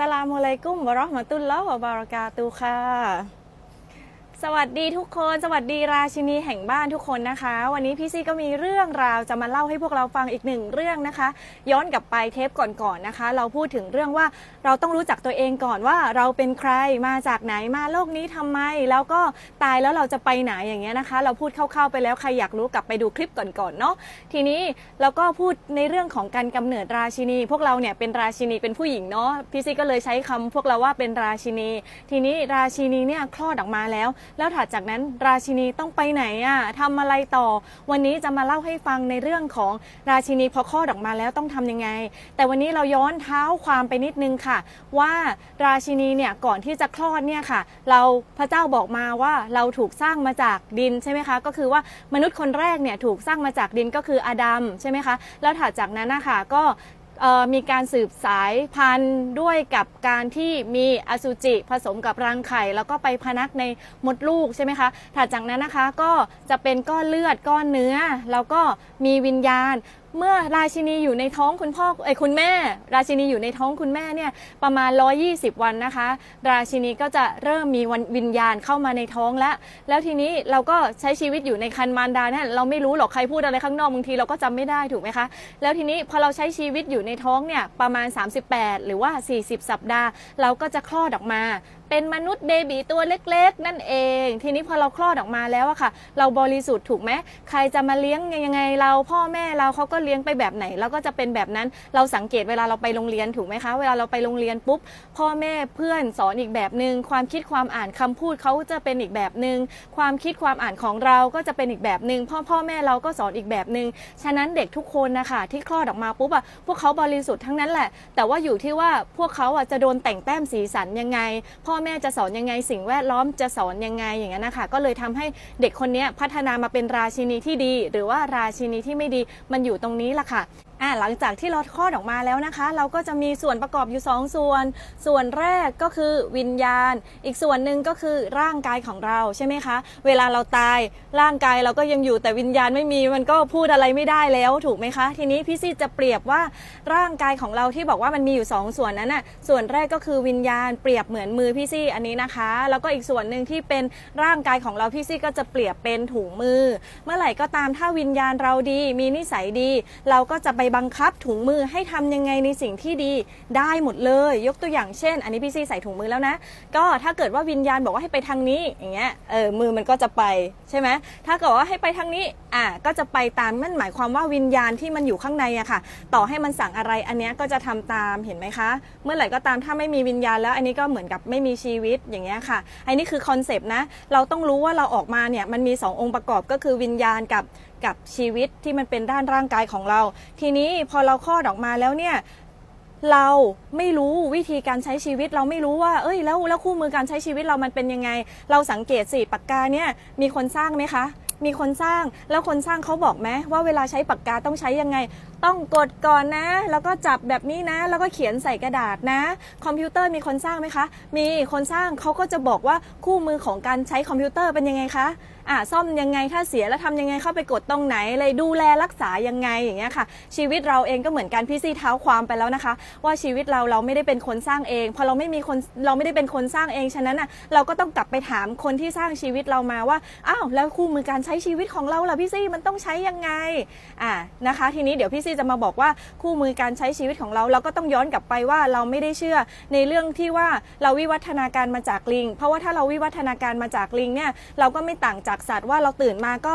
สลามุอะลัยกุมวะเราะห์มะตุลลอฮ์วะบารากาตุค่ะ สวัสดีทุกคนสวัสดีราชินีแห่งบ้านทุกคนนะคะ วันนี้พี่ซีก็มีเรื่องราวจะมาเล่าให้พวกเราฟังอีกหนึ่งเรื่องนะคะ ย้อนกลับไปเทปก่อนๆนะคะ เราพูดถึงเรื่องว่าเราต้องรู้จักตัวเองก่อนว่าเราเป็นใครมาจากไหนมาโลกนี้ทำไม แล้วก็ตายแล้วเราจะไปไหนอย่างเงี้ยนะคะ เราพูดคร่าวๆไปแล้วใครอยากรู้กลับไปดูคลิปก่อนๆเนาะทีนี้เราก็พูดในเรื่องของการกำเนิดราชินี พวกเราเนี่ยเป็นราชินีเป็นผู้หญิงเนาะพี่ซีก็เลยใช้คำพวกเราว่าเป็นราชินี ทีนี้ราชินีเนี่ยคลอดออกมาแล้วแล้วถัดจากนั้นราชินีต้องไปไหนอะทำอะไรต่อ วันนี้จะมาเล่าให้ฟังในเรื่องของราชินีพอคลอดออกมาแล้วต้องทำยังไง แต่วันนี้เราย้อนเท้าความไปนิดนึงค่ะ ว่าราชินีเนี่ยก่อนที่จะคลอดเนี่ยค่ะ เราพระเจ้าบอกมาว่าเราถูกสร้างมาจากดินใช่ไหมคะ ก็คือว่ามนุษย์คนแรกเนี่ยถูกสร้างมาจากดินก็คืออาดัมใช่ไหมคะแล้วถัดจากนั้นนะคะก็ มีการสืบสายพันธุ์ด้วยกับการที่มีอสุจิผสมกับรังไข่ แล้วก็ไปพนักในมดลูกใช่ไหมคะถัดจากนั้นนะคะก็จะเป็นก้อนเลือดก้อนเนื้อ แล้วก็มีวิญญาณ เมื่อราชินีอยู่ในท้องคุณพ่อไอ้คุณแม่ ราชินีอยู่ในท้องคุณแม่เนี่ยประมาณ 120 วันนะคะ ราชินีก็จะเริ่มมีวันวิญญาณเข้ามาในท้องแล้ว แล้วทีนี้เราก็ใช้ชีวิตอยู่ในคันมารดาเนี่ยเราไม่รู้หรอกใครพูดอะไรข้างนอกบางทีเราก็จำไม่ได้ถูกไหมคะ แล้วทีนี้พอเราใช้ชีวิตอยู่ในท้องเนี่ยประมาณ 38 หรือว่า 40 สัปดาห์ เราก็จะคลอดออกมา เป็นมนุษย์เบบีตัวเล็กๆ นั่นเอง ทีนี้พอเราคลอดออกมาแล้วอะค่ะ เราบริสุทธิ์ถูกไหมใครจะมาเลี้ยงยังไงเราพ่อแม่เราเขาก็เลี้ยงไปแบบไหนเราก็จะเป็นแบบนั้นเราสังเกตเวลาเราไปโรงเรียนถูกไหมคะ เวลาเราไปโรงเรียนปุ๊บพ่อแม่เพื่อนสอนอีกแบบหนึ่งความคิดความอ่านคำพูดเขาจะเป็นอีกแบบหนึ่งความคิดความอ่านของเราก็จะเป็นอีกแบบหนึ่งพ่อพ่อแม่เราก็สอนอีกแบบหนึ่งฉะนั้นเด็กทุกคนนะคะที่คลอดออกมาปุ๊บอะพวกเขาบริสุทธิ์ทั้งนั้นแหละ แต่ว่าอยู่ที่ว่าพวกเขาอะจะโดนแต่งแต้มสีสันยังไงพ่อแม่จะสอนยังไง สิ่งแวดล้อมจะสอนยังไงอย่างนั้นนะคะก็เลยทำให้เด็กคนนี้พัฒนามาเป็นราชินีที่ดี หรือว่าราชินีที่ไม่ดีมันอยู่ตรงนี้ล่ะค่ะ อ่าหลังจากที่เราคลอดออกมาแล้วนะคะ เราก็จะมีส่วนประกอบอยู่ 2 ส่วน ส่วนแรกก็คือวิญญาณ อีกส่วนหนึ่งก็คือร่างกายของเราใช่ไหมคะ เวลาเราตายร่างกายเราก็ยังอยู่แต่วิญญาณไม่มีมันก็พูดอะไรไม่ได้แล้วถูกไหมคะ ทีนี้พี่ซี่จะเปรียบว่าร่างกายของเราที่บอกว่ามันมีอยู่ 2 ส่วนนั้นน่ะส่วนแรกก็คือวิญญาณเปรียบเหมือนมือพี่ซี่อันนี้นะคะ แล้วก็อีกส่วนหนึ่งที่เป็นร่างกายของเราพี่ซี่ก็จะเปรียบเป็นถุงมือ เมื่อไหร่ก็ตามถ้าวิญญาณเราดี มีนิสัยดี เราก็จะไปบังคับถุงมือให้ทำยังไงในสิ่งที่ดีได้หมดเลย ยกตัวอย่างเช่น อันนี้พี่ซีใส่ถุงมือแล้วนะ ก็ถ้าเกิดว่าวิญญาณบอกว่าให้ไปทางนี้อย่างเงี้ยเออมือมันก็จะไปใช่ไหมถ้าเกิดว่าให้ไปทางนี้อะก็จะไปตามนั่นหมายความว่าวิญญาณที่มันอยู่ข้างในอะค่ะ ต่อให้มันสั่งอะไรอันเนี้ยก็จะทำตามเห็นไหมคะ เมื่อไหร่ก็ตามถ้าไม่มีวิญญาณแล้วอันนี้ก็เหมือนกับไม่มีชีวิตอย่างเงี้ยค่ะอันนี้คือคอนเซปต์นะเราต้องรู้ว่าเราออกมาเนี่ยมันมี 2 องค์ประกอบก็คือวิญญาณกับ กับชีวิตที่มันเป็นด้านร่างกายของเรา ทีนี้พอเราคลอดออกมาแล้วเนี่ยเราไม่รู้วิธีการใช้ชีวิตเราไม่รู้ว่า เอ้ยแล้วแล้วคู่มือการใช้ชีวิตเรามันเป็นยังไง เราสังเกตสิปากกาเนี่ยมีคนสร้างไหมคะ มีคนสร้างแล้วคนสร้างเขาบอกไหมว่าเวลาใช้ปากกาต้องใช้ยังไง ต้องกดก่อนนะ แล้วก็จับแบบนี้นะ แล้วก็เขียนใส่กระดาษนะ คอมพิวเตอร์มีคนสร้างไหมคะ มีคนสร้างเขาก็จะบอกว่าคู่มือของการใช้คอมพิวเตอร์เป็นยังไงคะอะซ่อมยังไงถ้าเสียแล้วทำยังไงเข้าไปกดตรงไหนเลยดูแลรักษายังไงอย่างเงี้ยค่ะ ชีวิตเราเองก็เหมือนกันพี่ซี่เท้าความไปแล้วนะคะ ว่าชีวิตเราเราไม่ได้เป็นคนสร้างเองพอเราไม่มีคนเราไม่ได้เป็นคนสร้างเองฉะนั้นอะเราก็ต้องกลับไปถามคนที่สร้างชีวิตเรามาว่าอ้าวแล้วคู่มือการใช้ชีวิตของเราล่ะพี่ซี่มันต้องใช้ยังไงอะนะคะ ทีนี้เดี๋ยวพี่ซี่จะมาบอกว่าคู่มือการใช้ชีวิตของเรา เราก็ต้องย้อนกลับไปว่าเราไม่ได้เชื่อ ในเรื่องที่ว่าเราวิวัฒนาการมาจากลิง เพราะว่าถ้าเราวิวัฒนาการมาจากลิงเนี่ยเราก็ไม่ต่างจากสัตว์ว่าเราตื่นมาก็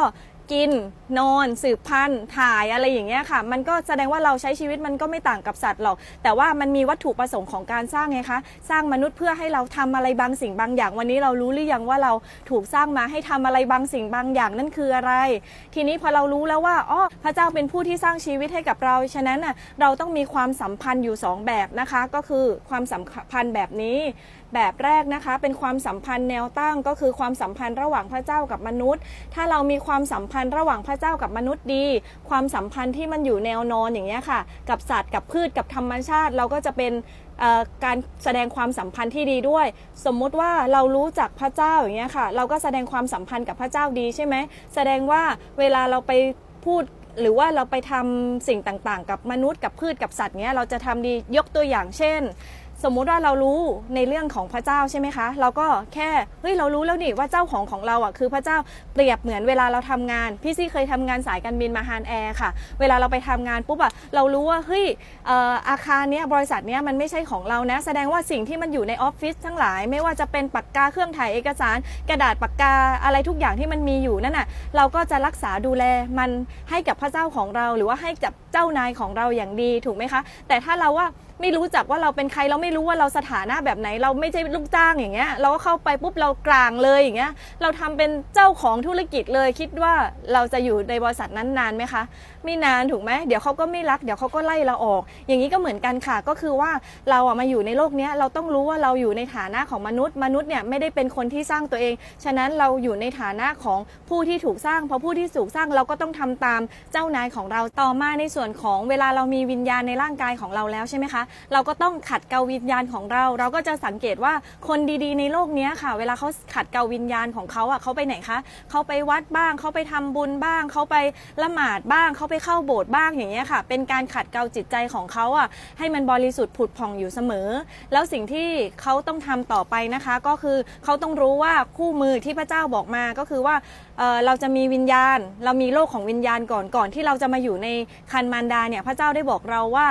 กิน นอน สืบพันธุ์ถ่ายอะไรอย่างเงี้ยค่ะ มันก็แสดงว่าเราใช้ชีวิตมันก็ไม่ต่างกับสัตว์หรอก แต่ว่ามันมีวัตถุประสงค์ของการสร้างไงคะ สร้างมนุษย์เพื่อให้เราทำอะไรบางสิ่งบางอย่าง วันนี้เรารู้หรือยังว่าเราถูกสร้างมาให้ทำอะไรบางสิ่งบางอย่างนั่นคืออะไร ทีนี้พอเรารู้แล้วว่าอ๋อพระเจ้าเป็นผู้ที่สร้างชีวิตให้กับเรา ฉะนั้นน่ะเราต้องมีความสัมพันธ์อยู่สองแบบนะคะ ก็คือความสัมพันธ์แบบนี้ แบบแรกนะคะ เป็นความสัมพันธ์แนวตั้งก็คือความสัมพันธ์ระหว่างพระเจ้ากับมนุษย์ ถ้าเรามีความสัมพันธ์ระหว่างพระเจ้ากับมนุษย์ดี ความสัมพันธ์ที่มันอยู่แนวนอนอย่างเงี้ยค่ะ กับสัตว์กับพืชกับธรรมชาติเราก็จะเป็นการแสดงความสัมพันธ์ที่ดีด้วย สมมุติว่าเรารู้จักพระเจ้าอย่างเงี้ยค่ะ เราก็แสดงความสัมพันธ์กับพระเจ้าดีใช่ไหมแสดงว่าเวลาเราไปพูดหรือว่าเราไปทำสิ่งต่างๆ กับมนุษย์กับพืชกับสัตว์เนี้ยเราจะทำดียกตัวอย่างเช่น สมมุติว่าเรารู้ในเรื่องของพระเจ้าใช่ไหมคะ เราก็แค่เฮ้ยเรารู้แล้วนี่ว่าเจ้าของของเราอะคือพระเจ้าเปรียบเหมือนเวลาเราทำงาน พี่ซี่เคยทำงานสายการบินมาฮานแอร์ค่ะ เวลาเราไปทำงานปุ๊บอะเรารู้ว่าเฮ้ยเอ่ออาคารเนี้ยบริษัทเนี้ยมันไม่ใช่ของเรานะ แสดงว่าสิ่งที่มันอยู่ในออฟฟิศทั้งหลาย ไม่ว่าจะเป็นปากกาเครื่องถ่ายเอกสาร กระดาษปากกาอะไรทุกอย่างที่มันมีอยู่นั่นน่ะเราก็จะรักษาดูแลมันให้กับพระเจ้าของเรา หรือว่าให้กับเจ้านายของเราอย่างดีถูกไหมคะ แต่ถ้าเราว่า ไม่รู้จักว่าเราเป็นใครเราไม่รู้ว่าเราสถานะแบบไหน เราไม่ใช่ลูกจ้างอย่างเงี้ย เราก็เข้าไปปุ๊บเรากลางเลยอย่างเงี้ย เราทำเป็นเจ้าของธุรกิจเลยคิดว่าเราจะอยู่ในบริษัทนั้นนานไหมคะ ไม่นานถูกไหมเดี๋ยวเขาก็ไม่รักเดี๋ยวเขาก็ไล่เราออก อย่างนี้ก็เหมือนกันค่ะ ก็คือว่าเราอะมาอยู่ในโลกเนี้ยเราต้องรู้ว่าเราอยู่ในฐานะของมนุษย์ มนุษย์เนี่ยไม่ได้เป็นคนที่สร้างตัวเอง ฉะนั้นเราอยู่ในฐานะของผู้ที่ถูกสร้างพอผู้ที่ถูกสร้างเราก็ต้องทำตามเจ้านายของเราต่อมาในส่วนของเวลาเรามีวิญญาณในร่างกายของเราแล้วใช่ไหมคะเราก็ต้องขัดเกลาวิญญาณของเรา เราก็จะสังเกตว่าคนดีๆ ในโลกนี้ค่ะ เวลาเขาขัดเกลาวิญญาณของเขาอะเขาไปไหนคะเขาไปวัดบ้างเขาไปทำบุญบ้างเขาไปละหมาดบ้างเขาไปเข้าโบสถ์บ้างอย่างเงี้ยค่ะ เป็นการขัดเกลาจิตใจของเขาอะให้มันบริสุทธิ์ผุดผ่องอยู่เสมอ แล้วสิ่งที่เขาต้องทำต่อไปนะคะ ก็คือเขาต้องรู้ว่าคู่มือที่พระเจ้าบอกมาก็คือว่าเเราจะมีวิญญาณ เรามีโลกของวิญญาณก่อนก่อนที่เราจะมาอยู่ในคันมารดาเนี่ยพระเจ้าได้บอกเราว่า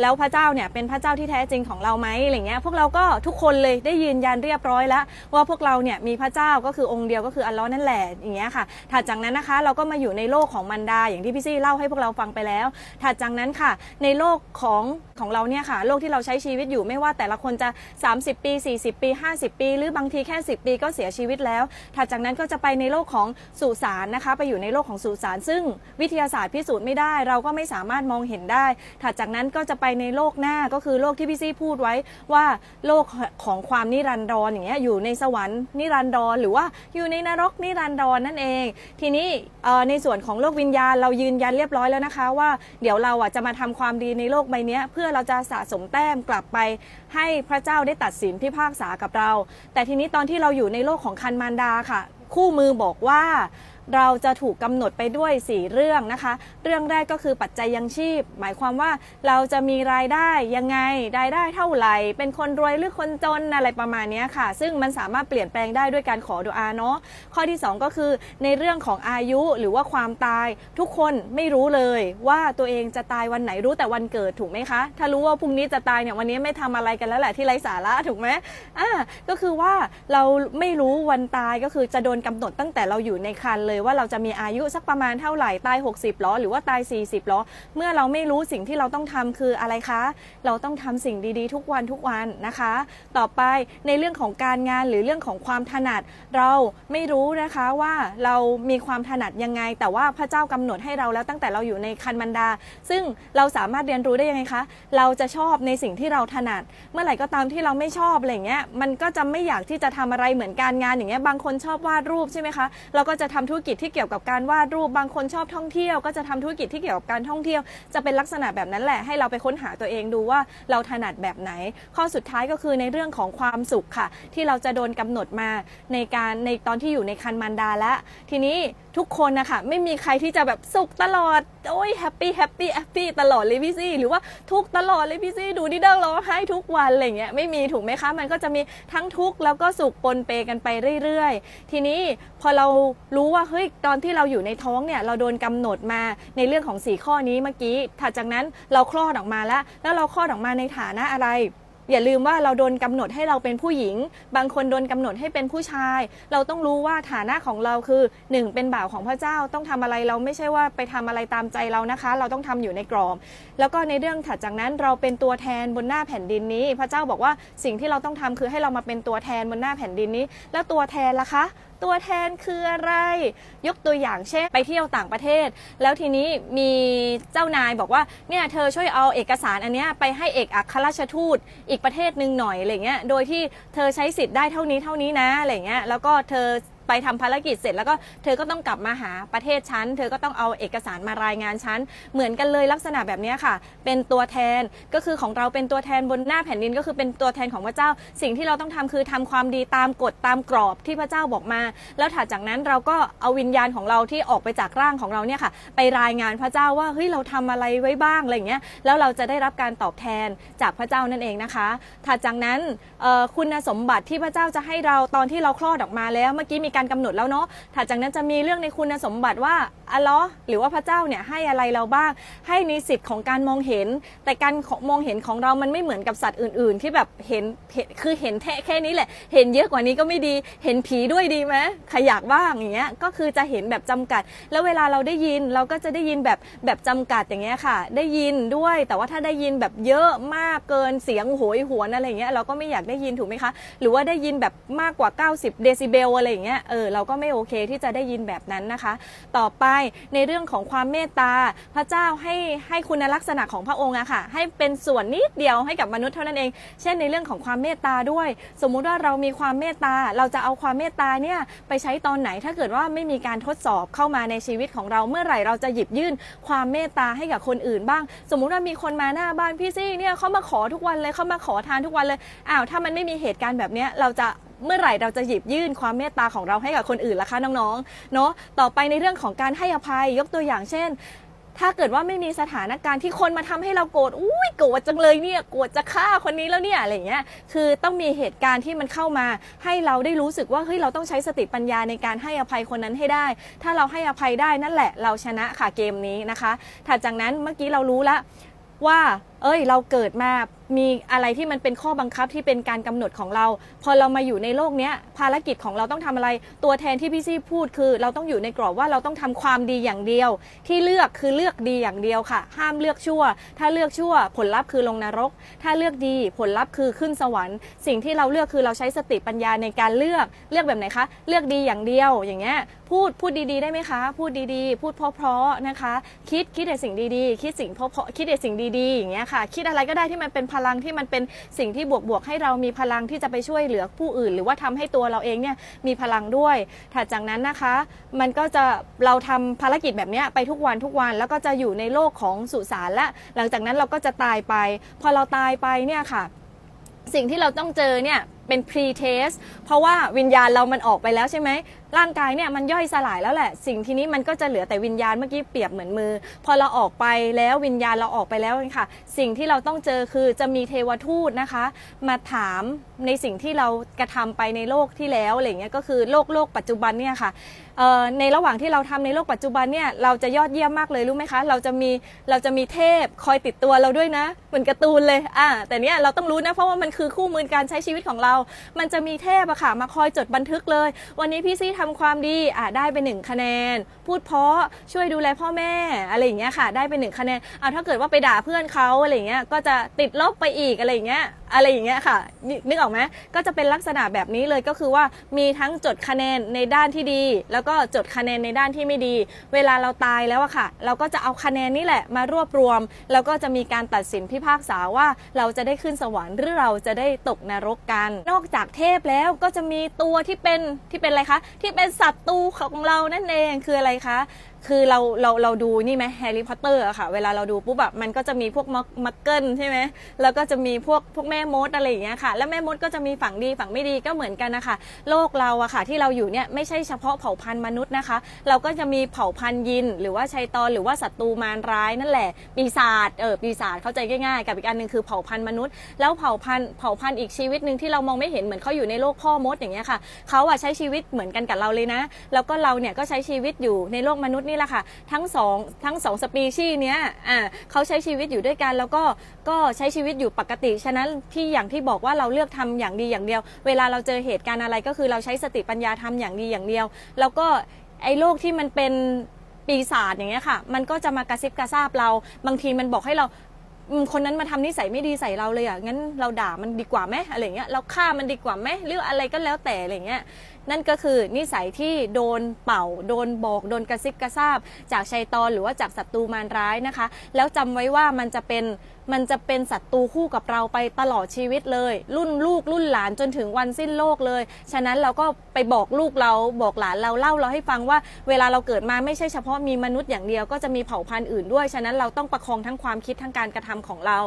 แล้วพระเจ้าเนี่ยเป็นพระเจ้าที่แท้จริงของเราไหมอะไรเงี้ยพวกเราก็ทุกคนเลยได้ยืนยันเรียบร้อยแล้ว ว่าพวกเราเนี่ยมีพระเจ้าก็คือองค์เดียวก็คืออัลลอฮ์นั่นแหละอย่างเงี้ยค่ะถัดจากนั้นนะคะเราก็มาอยู่ในโลกของมันดาอย่างที่พี่ซี่เล่าให้พวกเราฟังไปแล้วถัดจากนั้นค่ะ ในโลกของของเราเนี่ยค่ะโลกที่เราใช้ชีวิตอยู่ไม่ว่าแต่ละคนจะ 30 ปี 40 ปี 50 ปี หรือบางทีแค่ 10 ปีก็เสียชีวิตแล้ว ถัดจากนั้นก็จะไปในโลกของสุสานนะคะ ไปอยู่ในโลกของสุสานซึ่งวิทยาศาสตร์พิสูจน์ไม่ได้ เราก็ไม่สามารถมองเห็นได้ ถัดจากนั้นก็จะไปในโลกหน้าก็คือโลกที่พี่ซี่พูดไว้ว่าโลกของความนิรันดรอย่างเงี้ยอยู่ในสวรรค์นิรันดรหรือว่าอยู่ในนรกนิรันดรนั่นเอง ทีนี้ในส่วนของโลกวิญญาณเรายืนยันเรียบร้อยแล้วนะคะ ว่าเดี๋ยวเราอะจะมาทำความดีในโลกใบนี้เพื่อเราจะสะสมแต้มกลับไป ให้พระเจ้าได้ตัดสินพิพากษากับเรา แต่ทีนี้ตอนที่เราอยู่ในโลกของคันมารดาค่ะ คู่มือบอกว่า เราจะถูกกำหนดไปด้วย 4 เรื่องนะคะ เรื่องแรกก็คือปัจจัยยังชีพ หมายความว่าเราจะมีรายได้ยังไง รายได้เท่าไหร่ เป็นคนรวยหรือคนจนอะไรประมาณนี้ค่ะ ซึ่งมันสามารถเปลี่ยนแปลงได้ด้วยการขอดุอาเนาะ ข้อที่ 2 ก็คือในเรื่องของอายุหรือว่าความตาย ทุกคนไม่รู้เลยว่าตัวเองจะตายวันไหนรู้แต่วันเกิดถูกไหมคะ ถ้ารู้ว่าพรุ่งนี้จะตายเนี่ยวันนี้ไม่ทำอะไรกันแล้วแหละที่ไร้สาระถูกไหมอ่าก็คือว่าเราไม่รู้วันตายก็คือจะโดนกำหนดตั้งแต่เราอยู่ในครรภ์เลยว่าเราจะมีอายุสักประมาณเท่าไหร่ตาย 60ล้อหรือว่าตาย 40ล้อเมื่อเราไม่รู้สิ่งที่เราต้องทำคืออะไรคะ เราต้องทำสิ่งดีๆ ทุกวันทุกวันนะคะ ต่อไปในเรื่องของการงานหรือเรื่องของความถนัด เราไม่รู้นะคะว่าเรามีความถนัดยังไง แต่ว่าพระเจ้ากำหนดให้เราแล้วตั้งแต่เราอยู่ในคันมันดา ซึ่งเราสามารถเรียนรู้ได้ยังไงคะ เราจะชอบในสิ่งที่เราถนัด เมื่อไหร่ก็ตามที่เราไม่ชอบอะไรเงี้ยมันก็จะไม่อยากที่จะทำอะไรเหมือนการงานอย่างเงี้ยบางคนชอบวาดรูปใช่ไหมคะเราก็จะทำธุรกิจที่เกี่ยวกับการวาดรูปบางคนชอบท่องเที่ยว ก็จะทำธุรกิจที่เกี่ยวกับการท่องเที่ยว จะเป็นลักษณะแบบนั้นแหละให้เราไปค้นหาตัวเองดูว่าเราถนัดแบบไหน ข้อสุดท้ายก็คือในเรื่องของความสุขค่ะ ที่เราจะโดนกำหนดมาในการในตอนที่อยู่ในคันมันดาและทีนี้ ทุกคนนะคะไม่มีใครที่จะแบบสุขตลอด โอ้ยแฮปปี้แฮปปี้แฮปปี้ตลอดเลยพี่ซี่ หรือว่าทุกตลอดเลยพี่ซี่ดูดิเดิงร้องไห้ทุกวันอะไรเงี้ยไม่มีถูกไหมคะ มันก็จะมีทั้งทุกข์แล้วก็สุขปนเปกันไปเรื่อยๆ ทีนี้พอเรารู้ว่าเฮ้ยตอนที่เราอยู่ในท้องเนี่ยเราโดนกำหนดมาในเรื่องของสีข้อนี้เมื่อกี้ถัดจากนั้นเราคลอดออกมาแล้ว แล้วเราคลอดออกมาในฐานะอะไร อย่าลืมว่าเราโดนกำหนดให้เราเป็นผู้หญิง บางคนโดนกำหนดให้เป็นผู้ชาย เราต้องรู้ว่าฐานะของเราคือหนึ่งเป็นบ่าวของพระเจ้าต้องทำอะไรเราไม่ใช่ว่าไปทำอะไรตามใจเรานะคะ เราต้องทำอยู่ในกรอบ แล้วก็ในเรื่องถัดจากนั้นเราเป็นตัวแทนบนหน้าแผ่นดินนี้ พระเจ้าบอกว่าสิ่งที่เราต้องทำคือให้เรามาเป็นตัวแทนบนหน้าแผ่นดินนี้ แล้วตัวแทนล่ะคะ ตัวแทนคืออะไร ยกตัวอย่างเช่นไปเที่ยวต่างประเทศ แล้วทีนี้มีเจ้านายบอกว่าเนี่ยเธอช่วยเอาเอกสารอันเนี้ยไปให้เอกอัครราชทูตอีกประเทศหนึ่งหน่อยอะไรเงี้ยโดยที่เธอใช้สิทธิ์ได้เท่านี้เท่านี้นะอะไรเงี้ยแล้วก็เธอ ไปทำภารกิจเสร็จแล้วก็เธอก็ต้องกลับมาหาประเทศฉัน เธอก็ต้องเอาเอกสารมารายงานฉัน เหมือนกันเลยลักษณะแบบนี้ค่ะ เป็นตัวแทนก็คือของเราเป็นตัวแทนบนหน้าแผ่นดินก็คือเป็นตัวแทนของพระเจ้า สิ่งที่เราต้องทำคือทำความดีตามกฎตามกรอบที่พระเจ้าบอกมา แล้วถัดจากนั้นเราก็เอาวิญญาณของเราที่ออกไปจากร่างของเราเนี่ยค่ะ ไปรายงานพระเจ้าว่าเฮ้ยเราทำอะไรไว้บ้างอะไรเงี้ยแล้วเราจะได้รับการตอบแทนจากพระเจ้านั่นเองนะคะถัดจากนั้นคุณสมบัติที่พระเจ้าจะให้เราตอนที่เราคลอดออกมาแล้วเมื่อกี้มีการกำหนดแล้วเนาะถัดจากนั้นจะมีเรื่องในคุณสมบัติว่าอัลเลอฮ์หรือว่าพระเจ้าเนี่ยให้อะไรเราบ้าง ให้ในสิทธิ์ของการมองเห็น แต่การมองเห็นของเรามันไม่เหมือนกับสัตว์อื่น ๆ ที่แบบเห็นเห็นคือเห็นแค่แค่นี้แหละ เห็นเยอะกว่านี้ก็ไม่ดี เห็นผีด้วยดีไหมใครอยากบ้างอย่างเงี้ยก็คือจะเห็นแบบจำกัด แล้วเวลาเราได้ยินเราก็จะได้ยินแบบแบบจำกัดอย่างเงี้ยค่ะ ได้ยินด้วย แต่ว่าถ้าได้ยินแบบเยอะมากเกินเสียงโหยหวนอะไรอย่างเงี้ยเราก็ไม่อยากได้ยินถูกไหมคะ หรือว่าได้ยินแบบมากกว่า 90 เดซิเบลอะไรอย่างเงี้ยเออเราก็ไม่โอเคที่จะได้ยินแบบนั้นนะคะ ต่อไปในเรื่องของความเมตตาพระเจ้าให้ให้คุณลักษณะของพระองค์อะค่ะ ให้เป็นส่วนนิดเดียวให้กับมนุษย์เท่านั้นเอง เช่นในเรื่องของความเมตตาด้วย สมมุติว่าเรามีความเมตตา เราจะเอาความเมตตาเนี่ยไปใช้ตอนไหนถ้าเกิดว่าไม่มีการทดสอบเข้ามาในชีวิตของเราเมื่อไหร่เราจะหยิบยื่นความเมตตาให้กับคนอื่นบ้าง สมมุติว่ามีคนมาหน้าบ้านพี่ซี่เนี่ยเขามาขอทุกวันเลยเขามาขอทานทุกวันเลยอ้าวถ้ามันไม่มีเหตุการณ์แบบเนี้ยเราจะ เมื่อไหร่เราจะหยิบยื่นความเมตตาของเราให้กับคนอื่นล่ะคะน้องๆ เนาะต่อไปในเรื่องของการให้อภัยยกตัวอย่างเช่น ถ้าเกิดว่าไม่มีสถานการณ์ที่คนมาทำให้เราโกรธอุ้ยโกรธจังเลยเนี่ยโกรธจะฆ่าคนนี้แล้วเนี่ยอะไรเงี้ยคือต้องมีเหตุการณ์ที่มันเข้ามา ให้เราได้รู้สึกว่าเฮ้ยเราต้องใช้สติปัญญาในการให้อภัยคนนั้นให้ได้ ถ้าเราให้อภัยได้นั่นแหละ เราชนะค่ะเกมนี้นะคะถัดจากนั้นเมื่อกี้เรารู้และว่าเอ้ย เราเกิดมามีอะไรที่มันเป็นข้อบังคับที่เป็นการกำหนดของเรา พอเรามาอยู่ในโลกเนี้ยภารกิจของเราต้องทำอะไร ตัวแทนที่พี่ซี่พูดคือ เราต้องอยู่ในกรอบว่าเราต้องทำความดีอย่างเดียว ที่เลือกคือเลือกดีอย่างเดียวค่ะ ห้ามเลือกชั่ว ถ้าเลือกชั่ว ผลลัพธ์คือลงนรก ถ้าเลือกดีผลลัพธ์คือขึ้นสวรรค์ สิ่งที่เราเลือกคือเราใช้สติปัญญาในการเลือกเลือกแบบไหนคะ เลือกดีอย่างเดียวอย่างเงี้ยพูดพูดดีๆได้ไหมคะ พูดดีๆ พูดเพราะๆนะคะ คิดคิดแต่สิ่งดีๆ คิดสิ่งเพราะๆคิดแต่สิ่งดีๆอย่างเงี้ยค่ะ คิดอะไรก็ได้ที่มันเป็นพลังที่มันเป็นสิ่งที่บวกๆให้เรามีพลังที่จะไปช่วยเหลือผู้อื่น หรือว่าทำให้ตัวเราเองเนี่ยมีพลังด้วยถัดจากนั้นนะคะ มันก็จะเราทำภารกิจแบบนี้ไปทุกวันทุกวัน แล้วก็จะอยู่ในโลกของสุสานและ หลังจากนั้นเราก็จะตายไป พอเราตายไปเนี่ยค่ะ สิ่งที่เราต้องเจอเนี่ยเป็น pre test เพราะว่าวิญญาณเรามันออกไปแล้วใช่ไหม ร่างกายเนี่ยมันย่อยสลายแล้วแหละ สิ่งทีนี้มันก็จะเหลือแต่วิญญาณเมื่อกี้เปรียบเหมือนมือ พอเราออกไปแล้ววิญญาณเราออกไปแล้วค่ะ สิ่งที่เราต้องเจอคือจะมีเทวทูตนะคะ มาถามในสิ่งที่เรากระทำไปในโลกที่แล้วอะไรเงี้ยก็คือโลกโลกปัจจุบันเนี่ยค่ะในระหว่างที่เราทำในโลกปัจจุบันเนี่ยเราจะยอดเยี่ยมมากเลยรู้ไหมคะ เราจะมีเราจะมีเทพคอยติดตัวเราด้วยนะ เหมือนการ์ตูนเลยอ่าแต่เนี้ยเราต้องรู้นะเพราะว่ามันคือคู่มือการใช้ชีวิตของเรา มันจะมีเทพอะค่ะมาคอยจดบันทึกเลย วันนี้พี่ซี่ทำความดีอะได้ไปหนึ่งคะแนน พูดเพราะช่วยดูแลพ่อแม่อะไรอย่างเงี้ยค่ะ ได้ไปหนึ่งคะแนนเอาถ้าเกิดว่าไปด่าเพื่อนเขาอะไรอย่างเงี้ยก็จะติดลบไปอีกอะไรอย่างเงี้ยอะไรอย่างเงี้ยค่ะนนึกออกไหมก็จะเป็นลักษณะแบบนี้เลยก็คือว่ามีทั้งจดคะแนนในด้านที่ดี แล้วก็จดคะแนนในด้านที่ไม่ดี เวลาเราตายแล้วอะค่ะ เราก็จะเอาคะแนนนี่แหละมารวบรวม แล้วก็จะมีการตัดสินพิพากษาว่าเราจะได้ขึ้นสวรรค์หรือเราจะได้ตกนรกกัน นอกจากเทพแล้วก็จะมีตัวที่เป็นที่เป็นอะไรคะที่เป็นศัตรูของเรานั่นเองคืออะไรคะคือเราเราเราดูนี่ไหมแฮร์รี่พอตเตอร์อะค่ะ เวลาเราดูปุ๊บแบบมันก็จะมีพวกมักมักเกิลใช่ไหมแล้วก็จะมีพวกพวกแม่มดอะไรอย่างเงี้ยค่ะ แล้วแม่มดก็จะมีฝั่งดีฝั่งไม่ดีก็เหมือนกันนะคะโลกเราอะค่ะ ที่เราอยู่เนี่ยไม่ใช่เฉพาะเผ่าพันธุ์มนุษย์นะคะ เราก็จะมีเผ่าพันธุ์ยิน หรือว่าชัยตอนหรือว่าศัตรูมารร้ายนั่นแหละปีศาจเออปีศาจเข้าใจง่ายๆ กับอีกอันหนึ่งคือเผ่าพันธุ์มนุษย์ แล้วเผ่าพันธุ์เผ่าพันธุ์อีกชีวิตหนึ่งที่เรามองไม่เห็นเหมือนเขาอยู่ในโลกพ่อมดอย่างเงี้ยค่ะเขาอะใช้ชีวิตเหมือนกันกับเราเลยนะ แล้วก็เราเนี่ยก็ใช้ชีวิตอยู่ในโลกมนุษยนี่แหละค่ะ ทั้งสองทั้งสองสปีชีส์เนี้ยอ่าเขาใช้ชีวิตอยู่ด้วยกัน แล้วก็ก็ใช้ชีวิตอยู่ปกติ ฉะนั้นที่อย่างที่บอกว่าเราเลือกทำอย่างดีอย่างเดียว เวลาเราเจอเหตุการณ์อะไรก็คือเราใช้สติปัญญาทำอย่างดีอย่างเดียว แล้วก็ไอ้โลกที่มันเป็นปีศาจอย่างเงี้ยค่ะ มันก็จะมากระซิบกระซาบเรา บางทีมันบอกให้เราคนนั้นมาทำนิสัยไม่ดีใส่เราเลยอะงั้นเราด่ามันดีกว่าไหมอะไรเงี้ยเราฆ่ามันดีกว่าไหมหรืออะไรก็แล้วแต่อะไรเงี้ย นั่นก็คือนิสัยที่โดนเป่า โดนบอกโดนกระซิบกระซาบ จากชัยตอนหรือว่าจากศัตรูมารร้ายนะคะ แล้วจำไว้ว่ามันจะเป็นมันจะเป็นศัตรูคู่กับเราไปตลอดชีวิตเลย รุ่นลูกรุ่นหลานจนถึงวันสิ้นโลกเลย ฉะนั้นเราก็ไปบอกลูกเราบอกหลานเราเล่าเราให้ฟังว่า เวลาเราเกิดมาไม่ใช่เฉพาะมีมนุษย์อย่างเดียวก็จะมีเผ่าพันธุ์อื่นด้วย ฉะนั้นเราต้องประคองทั้งความคิดทั้งการกระทำของเรา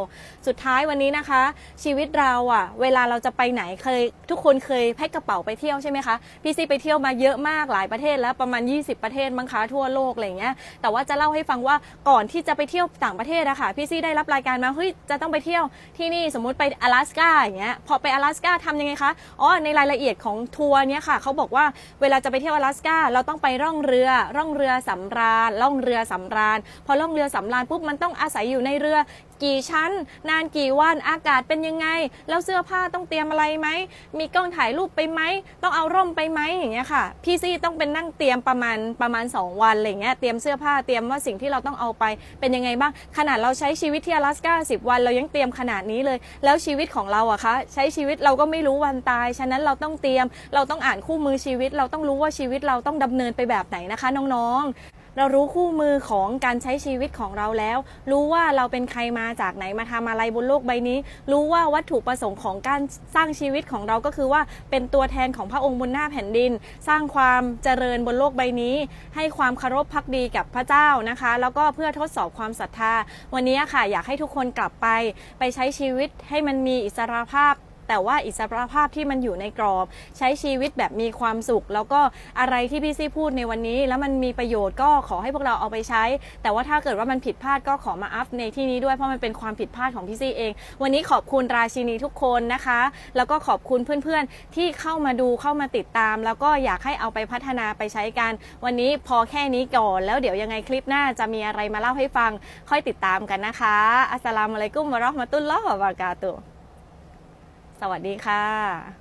สุดท้ายวันนี้นะคะ ชีวิตเราอะเวลาเราจะไปไหนเคย ทุกคนเคยแพ็คกระเป๋าไปเที่ยวใช่ไหมคะพี่ซีไปเที่ยวมาเยอะมากหลายประเทศแล้วประมาณ 20 ประเทศมั้งคะทั่วโลกอะไรอย่างเงี้ยแต่ว่าจะเล่าให้ฟังว่าก่อนที่จะไปเที่ยวต่างประเทศอะค่ะพี่ซีได้รับรายการมาเฮ้ยจะต้องไปเที่ยวที่นี่สมมุติไป阿拉斯กาอย่างเงี้ยพอไป阿拉斯กาทำยังไงคะอ๋อในรายละเอียดของทัวร์เนี้ยค่ะเขาบอกว่าเวลาจะไปเที่ยว阿拉斯กาเราต้องไปร่องเรือ ร่องเรือสำราญล่องเรือสำราญ พอล่องเรือสำราญปุ๊บมันต้องอาศัยอยู่ในเรือ กี่ชั้น นานกี่วันอากาศเป็นยังไง แล้วเสื้อผ้าต้องเตรียมอะไรไหม มีกล้องถ่ายรูปไปไหม ต้องเอาร่มไปไหมอย่างเงี้ยค่ะ พี่ซี่ต้องเป็นนั่งเตรียมประมาณประมาณ 2 วันอะไรเงี้ย เตรียมเสื้อผ้า เตรียมว่าสิ่งที่เราต้องเอาไปเป็นยังไงบ้าง ขนาดเราใช้ชีวิตที่阿拉斯ก้า10 วันเรายังเตรียมขนาดนี้เลย แล้วชีวิตของเราอะคะ ใช้ชีวิตเราก็ไม่รู้วันตาย ฉะนั้นเราต้องเตรียม เราต้องอ่านคู่มือชีวิต เราต้องรู้ว่าชีวิตเราต้องดำเนินไปแบบไหนนะคะ น้องๆ เรารู้คู่มือของการใช้ชีวิตของเราแล้ว รู้ว่าเราเป็นใครมาจากไหนมาทำอะไรบนโลกใบนี้ รู้ว่าวัตถุประสงค์ของการสร้างชีวิตของเราก็คือว่าเป็นตัวแทนของพระองค์บนหน้าแผ่นดิน สร้างความเจริญบนโลกใบนี้ ให้ความเคารพพักดีกับพระเจ้านะคะ แล้วก็เพื่อทดสอบความศรัทธา วันนี้ค่ะอยากให้ทุกคนกลับไป ไปใช้ชีวิตให้มันมีอิสรภาพ แต่ว่าอิสรภาพที่มันอยู่ในกรอบ ใช้ชีวิตแบบมีความสุข แล้วก็อะไรที่พี่ซี่พูดในวันนี้ แล้วมันมีประโยชน์ก็ขอให้พวกเราเอาไปใช้ แต่ว่าถ้าเกิดว่ามันผิดพลาดก็ขอมาอัพในที่นี้ด้วยเพราะมันเป็นความผิดพลาดของพี่ซี่เอง วันนี้ขอบคุณราชินีทุกคนนะคะ แล้วก็ขอบคุณเพื่อนๆ ที่เข้ามาดูเข้ามาติดตาม แล้วก็อยากให้เอาไปพัฒนาไปใช้กัน วันนี้พอแค่นี้ก่อน แล้วเดี๋ยวยังไงคลิปหน้าจะมีอะไรมาเล่าให้ฟัง ค่อยติดตามกันนะคะ อัสสลามุอะลัยกุมวะเราะห์มะตุลลอฮ์วะบะเราะกาตุฮ์ สวัสดีค่ะ